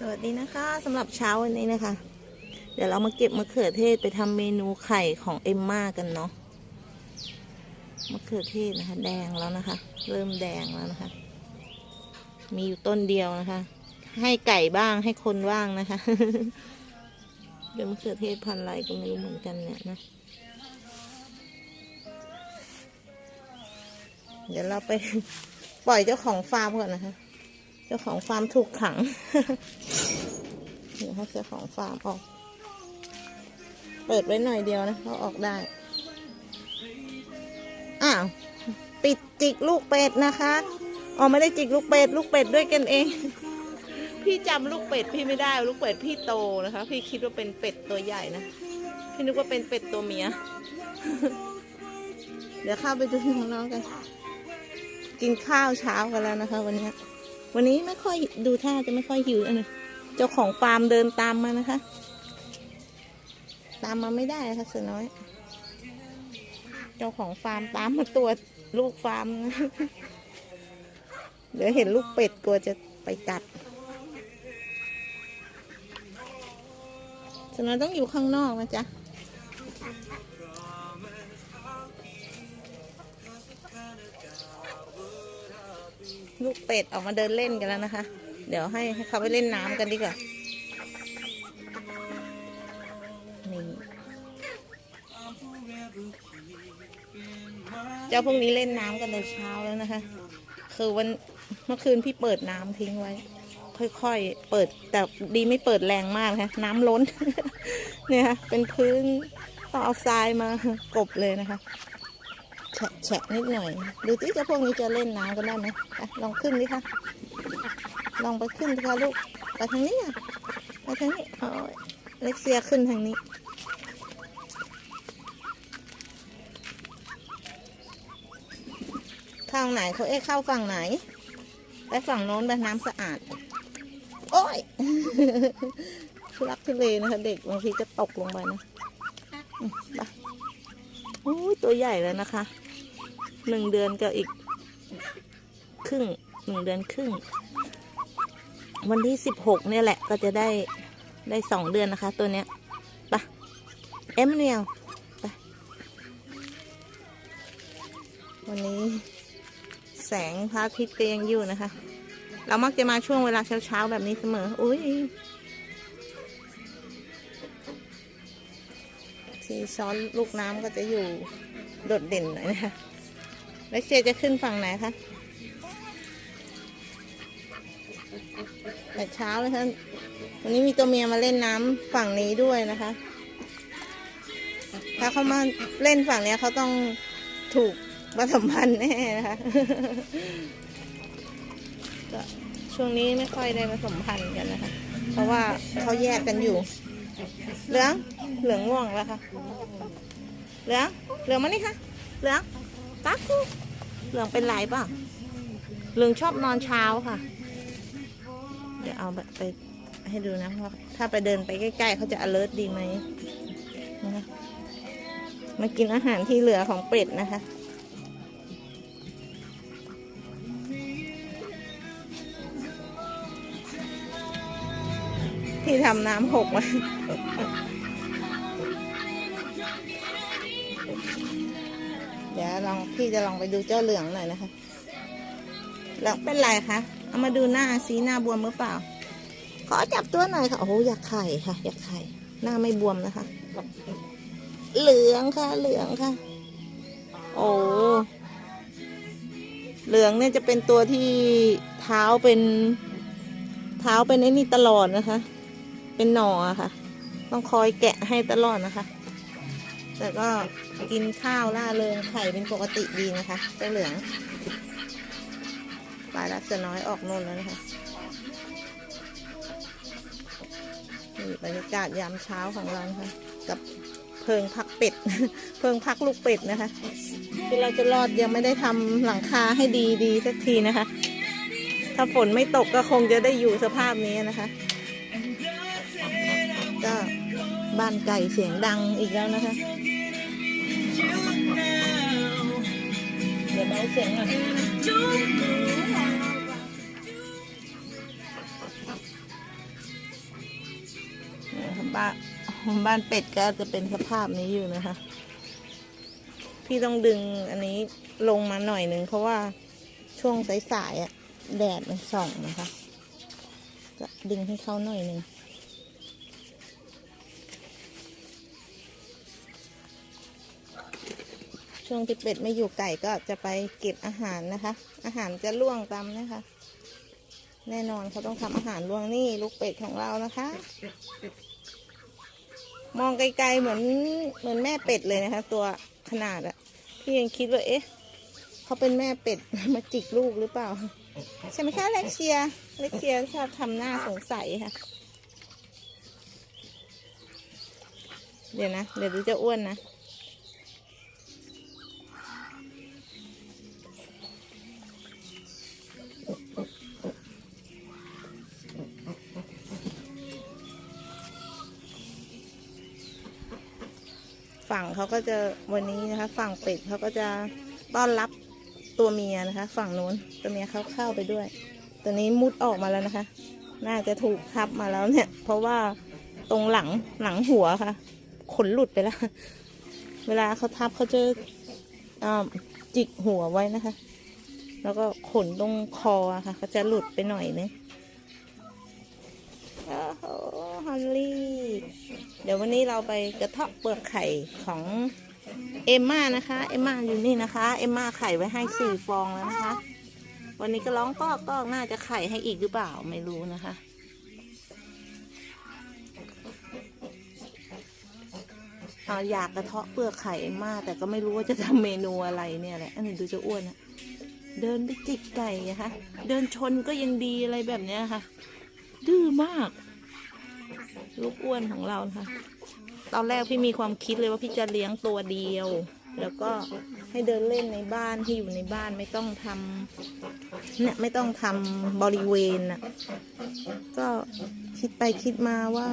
สวัสดีนะคะสำหรับเช้าวันนี้นะคะ เดี๋ยวเรามาเก็บมะเขือเทศไปทำเมนูไข่ของเอมม่ากันเนาะมะเขือเทศนะคะ แดงแล้วนะคะ เริ่มแดงแล้วนะคะ มีอยู่ต้นเดียวนะคะ ให้ไก่บ้างให้คนบ้างนะคะเป็นมะเขือเทศพันธุ์อะไรก็ไม่รู้เหมือนกันเนี่ยนะเดี๋ยวเราไปปล่อยเจ้าของฟาร์มก่อนนะคะ เจ้าของฟาร์มถูกขังเดี๋ยวให้เจ้าของฟาร์มออก เปิดไว้หน่อยเดียวนะเขาออกได้ อ้าว ปิดจิกลูกเป็ดนะคะอ๋อไม่ได้จิกลูกเป็ด ลูกเป็ดด้วยกันเอง พี่จำลูกเป็ดพี่ไม่ได้ ลูกเป็ดพี่โตนะคะ พี่คิดว่าเป็นเป็ดตัวใหญ่นะ พี่นึกว่าเป็นเป็ดตัวเมีย เดี๋ยวเข้าไปดูน้องๆกัน กินข้าวเช้ากันแล้วนะคะ วันนี้ วันนี้ไม่ค่อยดูท่าจะไม่ค่อยหิวนะเจ้าของฟาร์มเดินตามมานะคะ ตามมาไม่ได้นะคะเสือน้อย เจ้าของฟาร์มตามมาตัวลูกฟาร์ม เดี๋ยวเห็นลูกเป็ดกลัวจะไปกัดเสือน้อยต้องอยู่ข้างนอกนะจ๊ะ ลูกเป็ดออกมาเดินเล่นกันแล้วนะคะ เดี๋ยวให้ให้เขาไปเล่นน้ำกันดีกว่า นี่ เจ้าพวกนี้เล่นน้ำกันแต่เช้าแล้วนะคะ คือวันเมื่อคืนพี่เปิดน้ำทิ้งไว้ ค่อยๆ เปิดแต่ดีไม่เปิดแรงมากนะคะน้ำล้น เนี่ยเป็นพื้นต้องเอาทรายมากบเลยนะคะ แฉะนิดหน่อยดูที่เจ้าพวกนี้จะเล่นน้ำกันได้ไหมลองขึ้นดิคะลองไปขึ้นดิคะลูกไปทางนี้อะไปทางนี้เอเล็กเซียขึ้นทางนี้ข้างไหนเขาเอ๊ะเข้าฝั่งไหน ไปฝั่งโน้นไปน้ำสะอาด โอ้ยทุลักทุเลนะคะเด็กบางทีจะตกลงไปนะไปโอ้ยตัวใหญ่แล้วนะคะ หนึ่งเดือนกับอีกครึ่งหนึ่งเดือนครึ่ง วันที่สิบหกเนี่ยแหละก็จะได้ได้สองเดือนนะคะ ตัวเนี้ยไปะเอ็มเนียลไปวันนี้แสงพระอาทิตย์ก็ยังอยู่นะคะ เรามักจะมาช่วงเวลาเช้าๆแบบนี้เสมอ อุ้ยที่ช้อนลูกน้ำก็จะอยู่โดดเด่นหน่อยนะคะ เล็กเซียจะขึ้นฝั่งไหนคะแต่เช้าเลยค่ะวันนี้มีตัวเมียมาเล่นน้ำฝั่งนี้ด้วยนะคะ ถ้าเขามาเล่นฝั่งเนี้ยเขาต้องถูกผสมพันธ์แน่นะคะก็ช่วงนี้ไม่ค่อยได้ผสมพันธ์กันนะคะ เพราะว่าเขาแยกกันอยู่ เหลืองเหลืองง่วงแล้วค่ะ เหลืองเหลืองมานี่ค่ะ เหลือง ตักเหลืองเป็นไรป่ะเหลืองชอบนอนเช้าค่ะ เดี๋ยวเอาไปให้ดูนะว่าถ้าไปเดินไปใกล้ ๆ เขาจะ alert ดีไหมนะคะมากินอาหารที่เหลือของเป็ดนะคะที่ทำน้ำหกไว้ ลองพี่จะลองไปดูเจ้าเหลืองหน่อยนะคะเหลืองเป็นไรคะ เอามาดูหน้าสีหน้าบวมหรือเปล่า ขอจับตัวหน่อยค่ะ โอ้อยากไข่ค่ะ อยากไข่ หน้าไม่บวมนะคะ เหลืองค่ะ เหลืองค่ะ โอ้เหลืองเนี่ยจะเป็นตัวที่เท้าเป็นเท้าเป็นไอ้นี่ตลอดนะคะ เป็นหนออค่ะ ต้องคอยแกะให้ตลอดนะคะ แต่ก็กินข้าวล่าเริงไข่เป็นปกติดีนะคะเจ้าเหลืองปลายรักเสือน้อยออกนนแล้วนะคะนี่บรรยากาศยามเช้าของเรานะคะกับเพิงพักเป็ด เพิงพักลูกเป็ดนะคะที่เราจะรอดยังไม่ได้ทำหลังคาให้ดีดีสักทีนะคะ ถ้าฝนไม่ตกก็คงจะได้อยู่สภาพนี้นะคะ ก็ บ้านไก่เสียงดังอีกแล้วนะคะ เดี๋ยวเบาเสียงหน่อยบ้านบ้านเป็ดก็จะเป็นสภาพนี้อยู่นะคะ พี่ต้องดึงอันนี้ลงมาหน่อยหนึ่งเพราะว่าช่วงสายๆอะแดดมันส่องนะคะ จะดึงให้เขาหน่อยหนึ่ง ช่วงที่เป็ดไม่อยู่ไก่ก็จะไปเก็บอาหารนะคะ อาหารจะล่วงตามนะคะ แน่นอนเขาต้องทำอาหารล่วงนี่ลูกเป็ดของเรานะคะ มองไกลๆเหมือนเหมือนแม่เป็ดเลยนะคะ ตัวขนาดอะพี่ยังคิดว่าเอ๊ะเขาเป็นแม่เป็ดมาจิกลูกหรือเปล่าใช่ไหมคะเล็กเชียเล็กเชียชอบทำหน้าสงสัยค่ะ เดี๋ยวนะ เดี๋ยวดูจะอ้วนนะ ฝั่งเขาก็จะวันนี้นะคะ ฝั่งเป็ดเขาก็จะต้อนรับตัวเมียนะคะ ฝั่งนู้นตัวเมียเขาเข้าไปด้วย ตัวนี้มุดออกมาแล้วนะคะ น่าจะถูกทับมาแล้วเนี่ย เพราะว่าตรงหลังหลังหัวค่ะ ขนหลุดไปแล้ว เวลาเขาทับเขาจะาจิกหัวไว้นะคะ แล้วก็ขนตรงคอค่ะเขาจะหลุดไปหน่อยนึงโอ้โหฮันลี่ เดี๋ยววันนี้เราไปกระเทาะเปลือกไข่ของเอมม่านะคะ เอมม่าอยู่นี่นะคะ เอมม่าไข่ไว้ให้สี่ฟองแล้วนะคะ วันนี้ก็ร้องกอกกอกน่าจะไข่ให้อีกหรือเปล่าไม่รู้นะคะ เอาอยากกระเทาะเปลือกไข่เอมม่าแต่ก็ไม่รู้ว่าจะทำเมนูอะไรเนี่ยแหละอันนี้ดูจะอ้วนอะเดินไปจิกไก่อะคะ เดินชนก็ยังดีอะไรแบบเนี้ยค่ะ ดื้อมาก ลูกอ้วนของเรานะคะตอนแรกพี่มีความคิดเลยว่าพี่จะเลี้ยงตัวเดียว แล้วก็ให้เดินเล่นในบ้านที่อยู่ในบ้านไม่ต้องทำเนี่ยไม่ต้องทำบริเวณน่ะ ก็คิดไปคิดมาว่า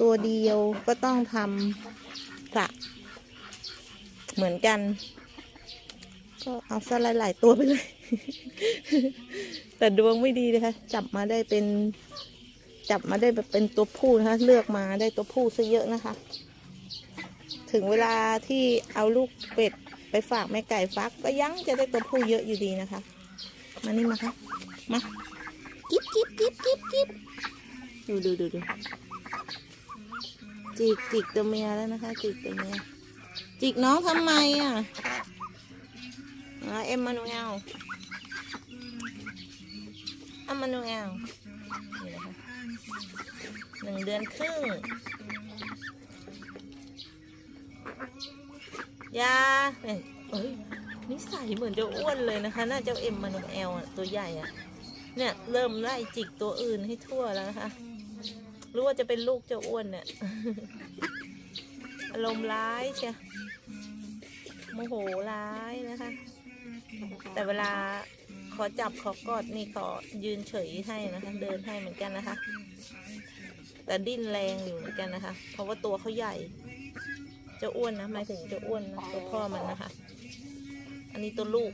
ตัวเดียวก็ต้องทำกะเหมือนกัน ก็เอาซะหลาย ๆ ตัวไปเลย แต่ดวงไม่ดีเลยค่ะ จับมาได้เป็น จับมาได้แบบเป็นตัวผู้นะคะ เลือกมาได้ตัวผู้ซะเยอะนะคะ ถึงเวลาที่เอาลูกเป็ดไปฝากแม่ไก่ฟัก ก็ยังจะได้ตัวผู้เยอะอยู่ดีนะคะ มานี่มาค่ะมากิ๊บกิ๊บกิ๊บกิ๊บกิ๊บดูดูดูดูจิกจิกตัวเมียแล้วนะคะ จิกตัวเมียจิกน้องทำไมอะอเอ็มมานูเอลเอ็มมานูเอลนี่นะคะ หนึ่งเดือนครึ่ง ยาเนี่ยเอ้ยนิสัยเหมือนจะอ้วนเลยนะคะ น่าจะเอ็มมานมแอลอะตัวใหญ่อะเนี่ย เริ่มไล่จิกตัวอื่นให้ทั่วแล้วนะคะ รู้ว่าจะเป็นลูกเจ้าอ้วนเนี่ย อารมณ์ร้ายเชียโมโหร้ายนะคะ แต่เวลา ขอจับขอกอดนี่ขอยืนเฉยให้นะคะ เดินให้เหมือนกันนะคะ แต่ดิ้นแรงอยู่เหมือนกันนะคะ เพราะว่าตัวเขาใหญ่ จะอ้วนนะหมายถึงจะอ้วนนะตัวพ่อมันนะคะ อันนี้ตัวลูก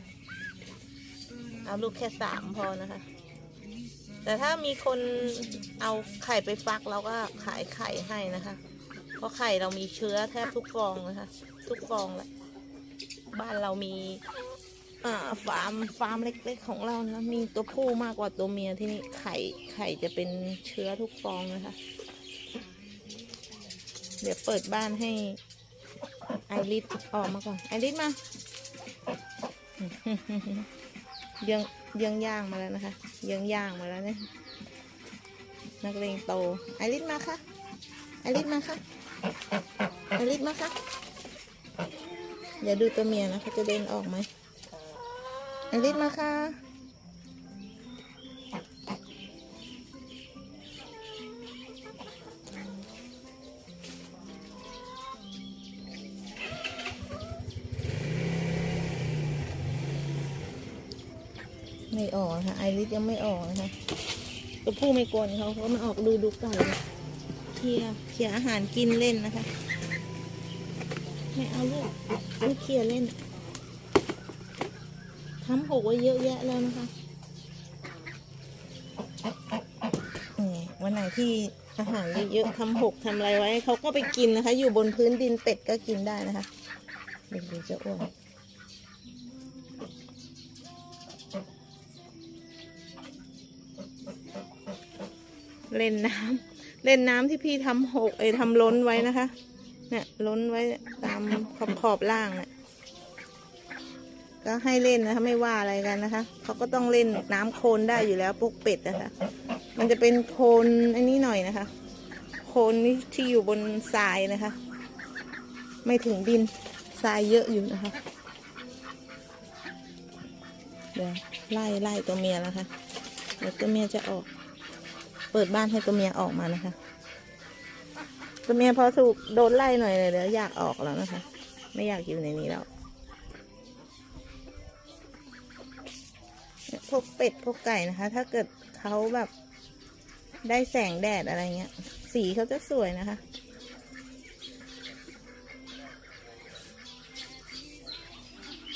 เอาลูกแค่สามพอนะคะ แต่ถ้ามีคนเอาไข่ไปฟักเราก็ขายไข่ให้นะคะ เพราะไข่เรามีเชื้อแทบทุกฟองนะคะ ทุกฟองแหละบ้านเรามี อ่าฟาร์มฟาร์มเล็กๆของเรานะมีตัวผู้มากกว่าตัวเมียที่นี่ไข่ไข่จะเป็นเชื้อทุกฟองนะคะ เดี๋ยวเปิดบ้านให้ไอริสออกมาก่อนไอริสมาเยืองเยืองย่างมาแล้วนะคะเยืองย่างมาแล้วเนี่ยนักเลงโตไอริสมาค่ะไอริสมาค่ะไอริสมาค่ะเดี๋ยวดูตัวเมียนะเขาจะเดินออกไหม อริสมาค่ะ ไม่ออกนะคะไอริสยังไม่ออกนะคะตัวผู้ไม่กวนเขาเขาะมาออกดูดูไก่เคลียรเคลียอาหารกินเล่นนะคะ ไม่เอาลูกไม่เคลียรเล่น ทำหกไว้เยอะแยะแล้วนะคะนี่วันไหนที่อาหารเยอะๆทำหกทำอะไรไว้เขาก็ไปกินนะคะ อยู่บนพื้นดินเป็ดก็กินได้นะคะเด็กๆจะอ้วนเล่นน้ำเล่นน้ำที่พี่ทำหกเอ้ทำล้นไว้นะคะ เนี่ยล้นไว้ตามขอบขอบล่างเนี่ย ก็ให้เล่นนะคะไม่ว่าอะไรกันนะคะเขาก็ต้องเล่นน้ำโคลนได้อยู่แล้วพวกเป็ดนะคะ มันจะเป็นโคลนอันนี้หน่อยนะคะ โคลนนี่ที่อยู่บนทรายนะคะ ไม่ถึงดินทรายเยอะอยู่นะคะเดี๋ยวไล่ไล่ตัวเมียแล้วค่ะเดี๋ยวตัวเมียจะออก เปิดบ้านให้ตัวเมียออกมานะคะ ตัวเมียพอถูกโดนไล่หน่อยเลยเดี๋ยวอยากออกแล้วนะคะ ไม่อยากอยู่ในนี้แล้ว พวกเป็ดพวกไก่นะคะ ถ้าเกิดเขาแบบ ได้แสงแดดอะไรเงี้ย สีเขาจะสวยนะคะ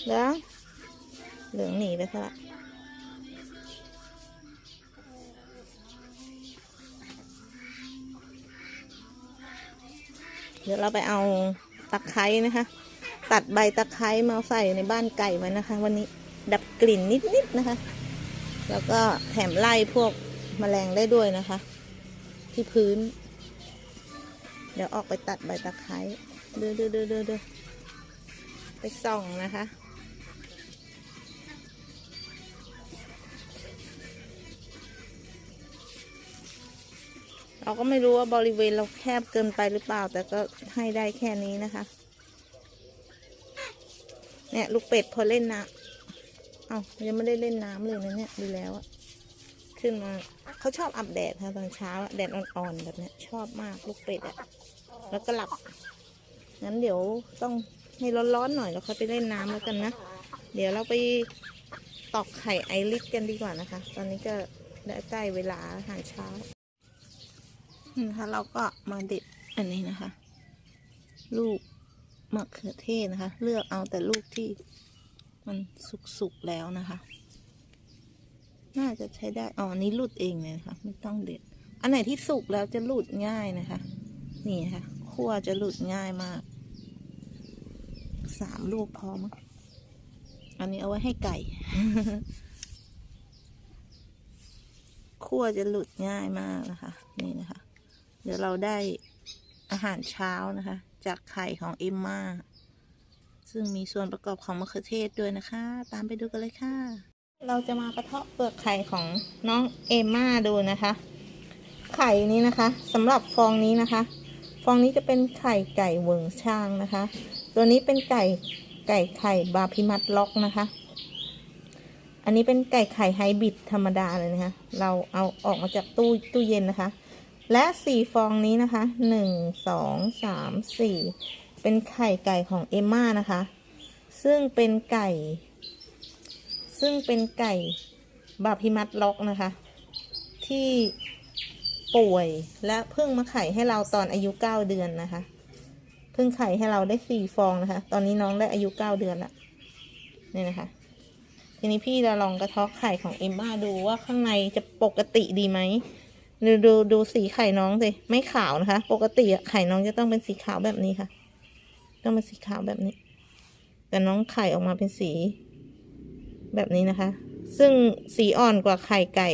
เหลืองเหลืองหนีไปซะละเดี๋ยวเราไปเอาตะไคร้นะคะ ตัดใบตะไคร้มาใส่ในบ้านไก่ไว้นะคะ วันนี้ดับกลิ่นนิดๆนะคะ แล้วก็แถมไล่พวกแมลงได้ด้วยนะคะ ที่พื้น เดี๋ยวออกไปตัดใบตะไคร้เดือเดือเดือเดือเดือไปส่องนะคะเราก็ไม่รู้ว่าบริเวณเราแคบเกินไปหรือเปล่า แต่ก็ให้ได้แค่นี้นะคะ เนี่ย ลูกเป็ดพอเล่นน้ำ เอ้ายังไม่ได้เล่นน้ำเลยนะเนี่ยดูแล้วอะขึ้นมาเขาชอบอาบแดดค่ะตอนเช้าแดดอ่อนๆแบบเนี้ยชอบมากลูกเป็ดอะแล้วก็หลับงั้นเดี๋ยวต้องให้ร้อนๆหน่อยแล้วค่อยไปเล่นน้ำแล้วกันนะเดี๋ยวเราไปตอกไข่ไอริสกันดีกว่านะคะ ตอนนี้ก็ได้ใกล้เวลาอาหารเช้านี่นะคะเราก็มาเด็ดอันนี้นะคะ ลูกมะเขือเทศนะคะ เลือกเอาแต่ลูกที่ มันสุกๆแล้วนะคะ น่าจะใช้ได้ อ๋อ นี้หลุดเองเลยนะคะไม่ต้องเด็ด อันไหนที่สุกแล้วจะหลุดง่ายนะคะ นี่ค่ะคั่วจะหลุดง่ายมาก สามลูกพอมั้งอันนี้เอาไว้ให้ไก่คั่วจะหลุดง่ายมากนะคะ นี่นะคะ เดี๋ยวเราได้อาหารเช้านะคะ จากไข่ของเอมมา ซึ่งมีส่วนประกอบของมะเขือเทศด้วยนะคะ ตามไปดูกันเลยค่ะ เราจะมากระเทาะเปลือกไข่ของน้องเอมมาดูนะคะ ไข่นี้นะคะสำหรับฟองนี้นะคะ ฟองนี้จะเป็นไข่ไก่เวิงช่างนะคะ ตัวนี้เป็นไก่ไก่ไข่บาพิมัดล็อกนะคะ อันนี้เป็นไก่ไข่ไฮบริดธรรมดาเลยนะคะ เราเอาออกมาจากตู้ตู้เย็นนะคะ และสี่ฟองนี้นะคะหนึ่งสองสามสี่ เป็นไข่ไก่ของเอมมานะคะ ซึ่งเป็นไก่ ซึ่งเป็นไก่บาพิมัดล็อกนะคะ ที่ป่วยและเพิ่งมาไข่ให้เราตอนอายุเก้าเดือนนะคะ เพิ่งไข่ให้เราได้สี่ฟองนะคะ ตอนนี้น้องได้อายุเก้าเดือนละนี่นะคะ ทีนี้พี่จะลองกระทาะไข่ของเอมมาดูว่าข้างในจะปกติดีไหมดูดูดูสีไข่น้องสิไม่ขาวนะคะ ปกติไข่น้องจะต้องเป็นสีขาวแบบนี้ค่ะ ต้องเป็นสีขาวแบบนี้ แต่น้องไข่ออกมาเป็นสี แบบนี้นะคะ ซึ่งสีอ่อนกว่าไข่ไก่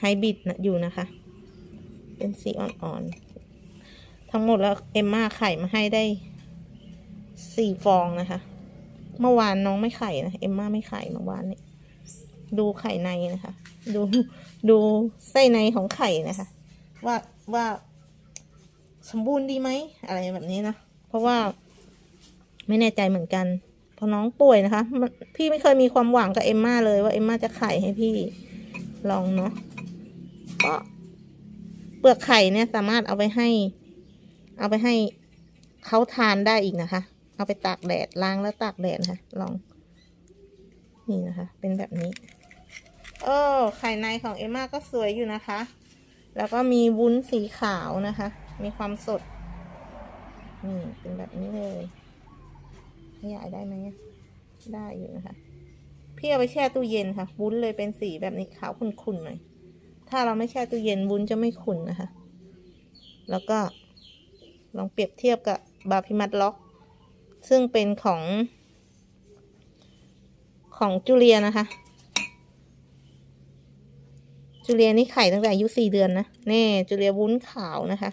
ไฮบริดนะอยู่นะคะ เป็นสีอ่อนๆ ทั้งหมดแล้วเอมมาไข่มาให้ได้สี่ฟองนะคะ เมื่อวานน้องไม่ไข่นะเอมมาไม่ไข่เมื่อวานนี้ดูไข่ในนะคะ ดูดูไส้ในของไข่นะคะ ว่าว่าสมบูรณ์ดีไหมอะไรแบบนี้นะ เพราะว่า ไม่แน่ใจเหมือนกันเพราะน้องป่วยนะคะ พี่ไม่เคยมีความหวังกับเอมมาเลยว่าเอมมาจะไข่ให้พี่ลองเนาะก็เปลือกไข่เนี่ยสามารถเอาไปให้ เอาไปให้เขาทานได้อีกนะคะ เอาไปตากแดดล้างแล้วตากแดดนะคะลอง นี่นะคะ เป็นแบบนี้โอ้ไข่ในของเอมมาก็สวยอยู่นะคะ แล้วก็มีวุ้นสีขาวนะคะ มีความสด นี่เป็นแบบนี้เลย ขยายได้ไหมได้อยู่นะคะพี่เอาไปแช่ตู้เย็นค่ะวุ้นเลยเป็นสีแบบนี้ขาวขุ่นๆหน่อยถ้าเราไม่แช่ตู้เย็นวุ้นจะไม่ขุ่นนะคะ แล้วก็ลองเปรียบเทียบกับบาพิมัดล็อก ซึ่งเป็นของ ของจูเลียนะคะ จูเลียนี่ไข่ตั้งแต่อายุสี่เดือนนะแน่จูเลียวุ้นขาวนะคะ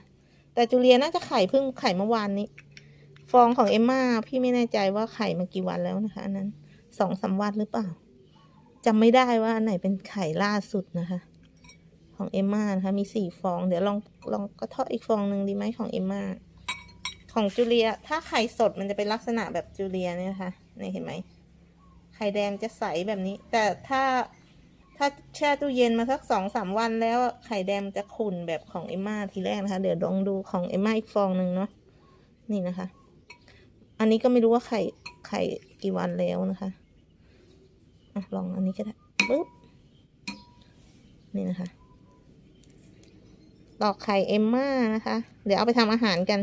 แต่จูเลียน่าจะไข่เพิ่งไข่เมื่อวานนี้ ฟองของเอมมาพี่ไม่แน่ใจว่าไข่มากี่วันแล้วนะคะอันนั้นสองสามวันหรือเปล่าจำไม่ได้ว่าอันไหนเป็นไข่ล่าสุดนะคะ ของเอมม่านะคะมีสี่ฟอง เดี๋ยวลองลองกระเทาะอีกฟองหนึ่งดีไหมของเอมมาของจูเลีย ถ้าไข่สดมันจะเป็นลักษณะแบบจูเลียเนี่ยนะคะนี่เห็นไหมไข่แดงจะใสแบบนี้ แต่ถ้าถ้าแช่ตู้เย็นมาสักสองสามวันแล้วไข่แดงจะขุ่นแบบของเอมมาทีแรกนะคะ เดี๋ยวลองดูของเอมมาอีกฟองหนึ่งเนาะนี่นะคะ อันนี้ก็ไม่รู้ว่าไข่ไข่กี่วันแล้วนะคะอะลองอันนี้ก็ได้ปึ๊บนี่นะคะตอกไข่เอมม่านะคะ เดี๋ยวเอาไปทำอาหารกัน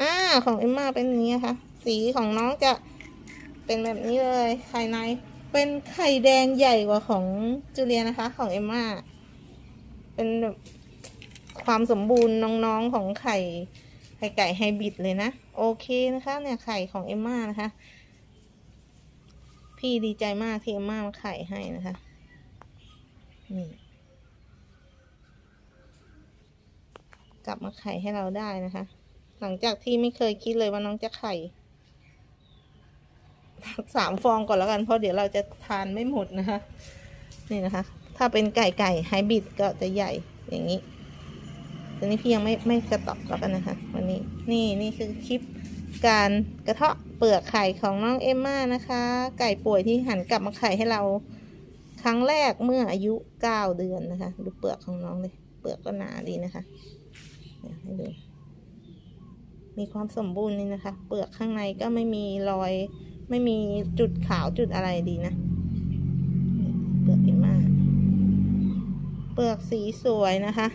อ่าของเอมม่าเป็นนี้นะคะ สีของน้องจะเป็นแบบนี้เลย ไข่ใน เป็นไข่แดงใหญ่กว่าของจูเลียนะคะ ของเอมม่า เป็นแบ ความสมบูรณ์น้องๆของไข่ไข่ไก่ไฮบริดเลยนะ โอเคนะคะ เนี่ยไข่ของเอมม่านะคะ พี่ดีใจมากที่เอมม่ามาไข่ให้นะคะนี่กลับมาไข่ให้เราได้นะคะ หลังจากที่ไม่เคยคิดเลยว่าน้องจะไข่สามฟองก่อนแล้วกัน เพราะเดี๋ยวเราจะทานไม่หมดนะคะ นี่นะคะ ถ้าเป็นไก่ไก่ไฮบริดก็จะใหญ่อย่างนี้ ตอนนี้พี่ยังไม่ไม่กระตอบแล้วกันนะคะวันนี้นี่นี่คือคลิปการกระเทาะเปลือกไข่ของน้องเอมม่านะคะ ไก่ป่วยที่หันกลับมาไข่ให้เราครั้งแรกเมื่ออายุเก้าเดือนนะคะ ดูเปลือกของน้องเลยเปลือกก็หนาดีนะคะให้ดูมีความสมบูรณ์นี่นะคะ เปลือกข้างในก็ไม่มีรอย ไม่มีจุดขาวจุดอะไรดีนะ เปลือกเอ็มม่าเปลือกสีสวยนะคะ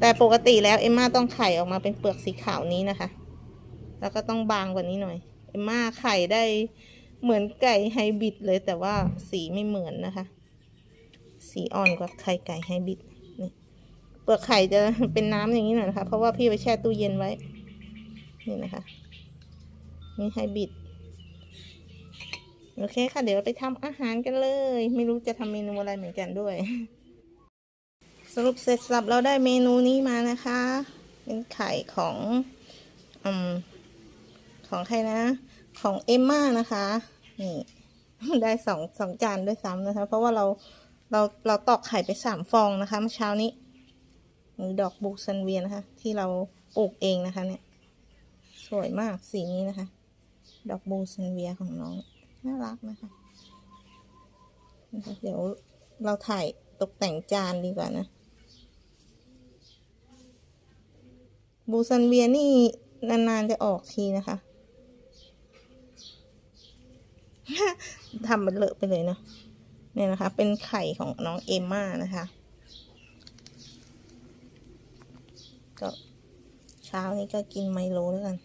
แต่ปกติแล้วเอมม่าต้องไข่ออกมาเป็นเปลือกสีขาวนี้นะคะ แล้วก็ต้องบางกว่านี้หน่อย เอมม่าไข่ได้เหมือนไก่ไฮบริดเลยแต่ว่าสีไม่เหมือนนะคะ สีอ่อนกว่าไข่ไก่ไฮบริดนี่เปลือกไข่จะเป็นน้ำอย่างนี้หน่อยนะคะ เพราะว่าพี่ไปแช่ตู้เย็นไว้ นี่นะคะ นี่ไฮบริดโอเคค่ะ เดี๋ยวไปทำอาหารกันเลย ไม่รู้จะทำเมนูอะไรเหมือนกันด้วย สรุปเสร็จสับเราได้เมนูนี้มานะคะ เป็นไข่ของอของใครนะ ของเอมม่านะคะ นี่ ได้สองสองจานด้วยซ้ำนะคะ เพราะว่าเราเราเราตอกไข่ไปสามฟองนะคะเมื่อเช้านี้มือดอกบุกซันเวียนะคะ ที่เราปลูกเองนะคะ เนี่ย สวยมากสีนี้นะคะ ดอกบูซันเวียของน้องน่ารักนะคะ เดี๋ยวเราถ่ายตกแต่งจานดีกว่านะ บูซันเวียนี่นานๆจะออกทีนะคะทำมันเลอะไปเลยเนาะเนี่ยนะคะ เป็นไข่ของน้องเอมม่านะคะ ก็เช้านี้ก็กินไมโลแล้วกัน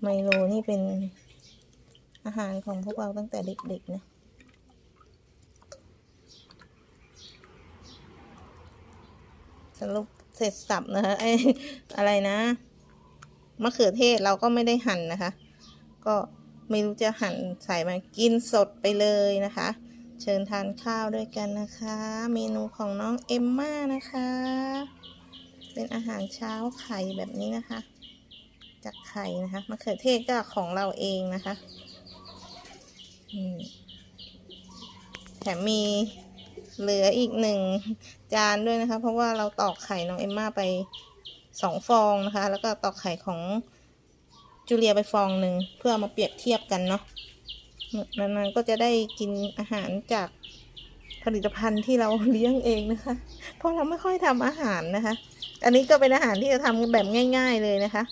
ไมโลนี่เป็นอาหารของพวกเราตั้งแต่เด็กๆนะสรุป เสร็จสับนะคะไออะไรนะมะเขือเทศเราก็ไม่ได้หั่นนะคะ ก็ไม่รู้จะหั่นใส่มากินสดไปเลยนะคะ เชิญทานข้าวด้วยกันนะคะ เมนูของน้องเอมม่านะคะ เป็นอาหารเช้าไข่แบบนี้นะคะ จากไข่นะคะมะเขือเทศก็ของเราเองนะคะแถมมี เหลืออีกหนึ่งจานด้วยนะคะ เพราะว่าเราตอกไข่น้องเอมม่าไปสองฟองนะคะ แล้วก็ตอกไข่ของจูเลียไปฟองหนึ่งเพื่อมาเปรียบเทียบกันเนาะนานๆก็จะได้กินอาหารจากผลิตภัณฑ์ที่เราเลี้ยงเองนะคะ เพราะเราไม่ค่อยทำอาหารนะคะ อันนี้ก็เป็นอาหารที่จะทำแบบง่าย ๆเลยนะคะ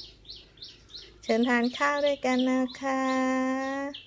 เชิญทานข้าวด้วยกันนะคะ